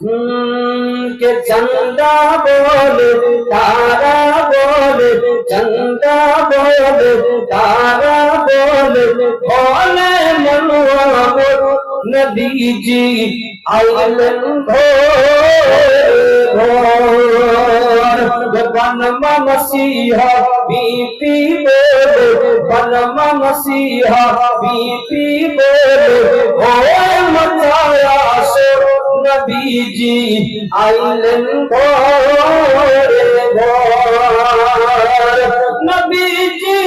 কে চন্দা বলে তারা বলে চন্দা বলে তারা বলে বলে মনুয়া নবীজি আইলেন ভোর বনমা মসিহা বিপি বলে বনমা মসিহা বিপি বলে ওয়ে মচায়া সো নবীজি আইলেন ভোরে ভোর নবীজি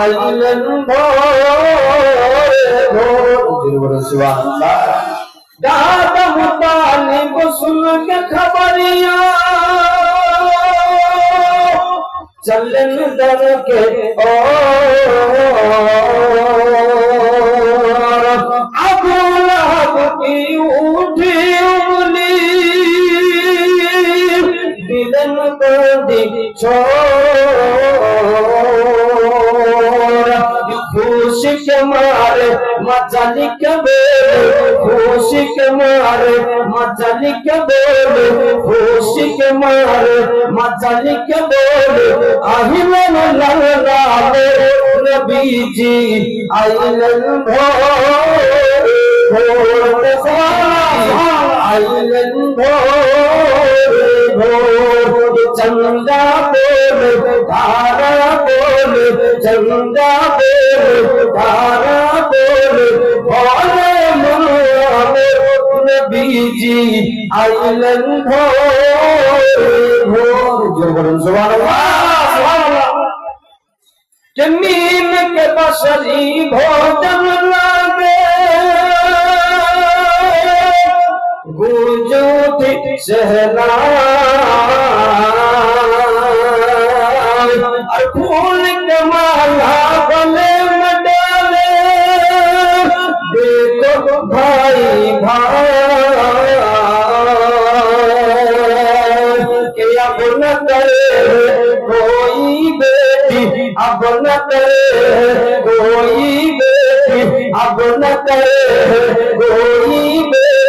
আইলেন ভোরে ভোর সুবহানাল্লাহ দাদা মুতালিব सुन के खबरिया चलन दर के और खुशी के मारे मचली के बोले खुशी के मारे मचली के बोले खुशी के मारे मचली के बोले আহিলেন লালে নবী জি আইলেন ভোরে ভোরে আইলেন ভোরে ভোরে চন্দা বোল ধারা বোল চন্দা বোল ধারা বোল ভোলে নবীজি আইলেন ভোর জোর বলুন সুবহানাল্লাহ সুবহানাল্লাহ। জমিন কে বসরি ভোজন লাগে? गूंजो थी सहनाई और फूल के माला गले में डाले देखो भाई भाई के अब न करे कोई बेटी अब न करे कोई बेटी अब न करे कोई बेटी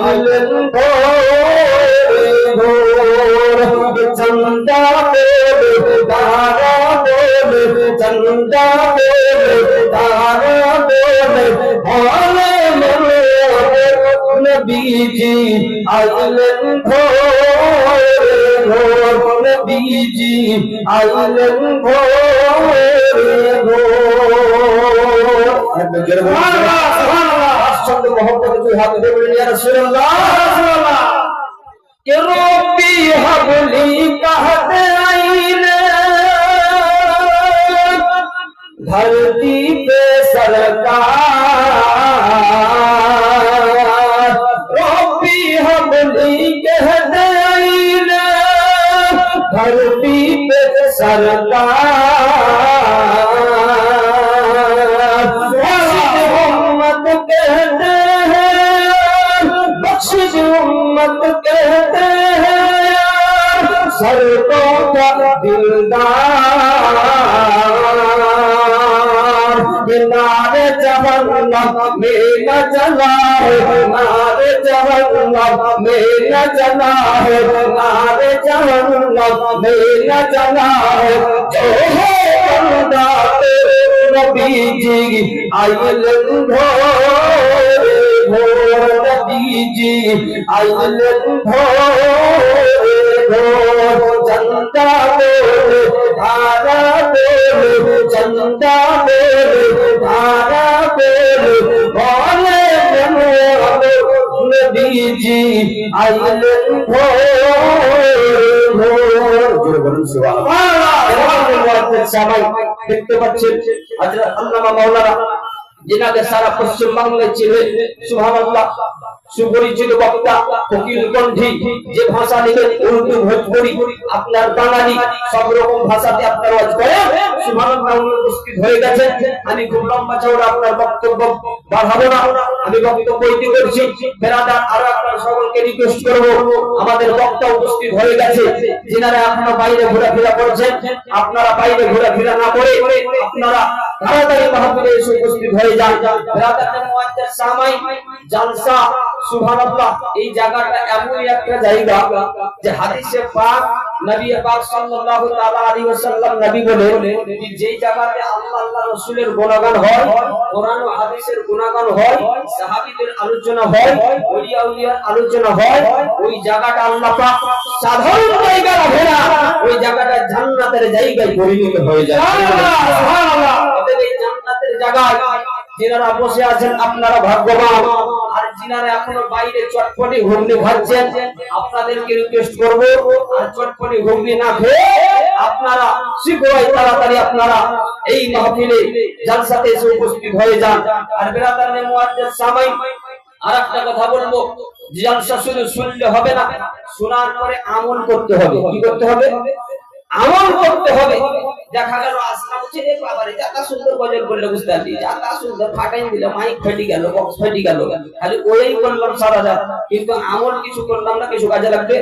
আইলেন ভোর চন্দা দেবে তারা দেবে চন্দা দেবে তারা দেবে ভালে মনে নবীজি আইলেন ভোর ভোর जी आइलन भोर भोर রাষ্ট্র মোহাম্মদ দুই হাত ধরে বলেন ইয়া রাসূলুল্লাহ রাসূলুল্লাহ के रोपी हबली कहते आईने धरती पे सरकार रोपी हबली कहते आईने धरती पे सरकार دلدار مینار جہنم میں نہ چلا ہے مینار جہنم میں نہ چلا ہے مینار جہنم میں نہ چلا ہے جو ہے بندہ تیرے نبی جی آئلن بھور بھور نبی جی آئلن بھور চিন্তা মেরে ধারা মেরে বলে নদীজি আইলেন সবাই দেখতে পাচ্ছেন। আল্লাহ মাওলানা যেনাকে সারা পশ্চিম বাংলায় চিনে সুবহানাল্লাহ, সুপরিচিত বক্তা কোকিল কণ্ঠী, যে ভাষা নেবেন উর্দু, ভোজপুরি, আপনার বাঙালি, সব রকম ভাষাতে আপনার সুবহানাল্লাহ উপস্থিত হয়ে গেছেন। আমি খুব লম্বা চওড়া আপনার বক্তব্য বাড়াবো না। আমি বক্তব্য করছি আরও আপনার সকলকে রিকোয়েস্ট করব। আমাদের বক্তা উপস্থিত হয়ে গেছে। যিনারা এখনও বাইরে ঘোরাফেরা করছেন, আপনারা বাইরে ঘোরাফেরা না করে আপনারা তাড়াতাড়ি এসে উপস্থিত হয়ে যান বেরাদার সামাই জালসা সুবহানাল্লাহ এই জায়গাটা এমনই একটা জায়গা যে হাদিসে পাক নবী পাক সাল্লাল্লাহু তাআলা আলাইহি ওয়াসাল্লাম নবী বলে যে যেই জায়গাতে আল্লাহ আল্লাহ রাসূলের গুণগান হয় কোরআন ও হাদিসের গুণগান হয় সাহাবীদের আলোচনা হয় ওলিয়া উলিয়ার আলোচনা হয় ওই জায়গাটা আল্লাহ পাক সাধারণ জায়গা রাখে না ওই জায়গাটা জান্নাতের জায়গায় পরিণত হয়ে যায়। সুবহানাল্লাহ। অতএব এই জান্নাতের জায়গায় যিনারা বসে আছেন, আপনারা ভাগ্যবান। আর যিনারা এখনও বাইরে চটপটি ঘুগনি খাচ্ছেন, আপনাদেরকে রিকোয়েস্ট করব, আর চটপটি ঘুগনি না খেয়ে আপনারা শীঘ্রই তাড়াতাড়ি আপনারা এই মাহফিলে জালসাতে এসে উপস্থিত হয়ে যান। আর বেরাদার মুআজ্জাজ সামাই আর একটা কথা বলব, জালসা শুধু শুনলে হবে না, শোনার পরে আমল করতে হবে। কি করতে হবে? আমল করতে হবে। দেখা গেল আসলাম হচ্ছে রে বাবা রে এত সুন্দর গজল বললে, বুঝতে পারলি? এত সুন্দর ফাটাই দিল মাইক ফেটে গেল বক্স ফেটে গেল। খালি ওই করলাম সারা রাত কিন্তু আমল কিছু করলাম না, কিছু কাজে লাগবে?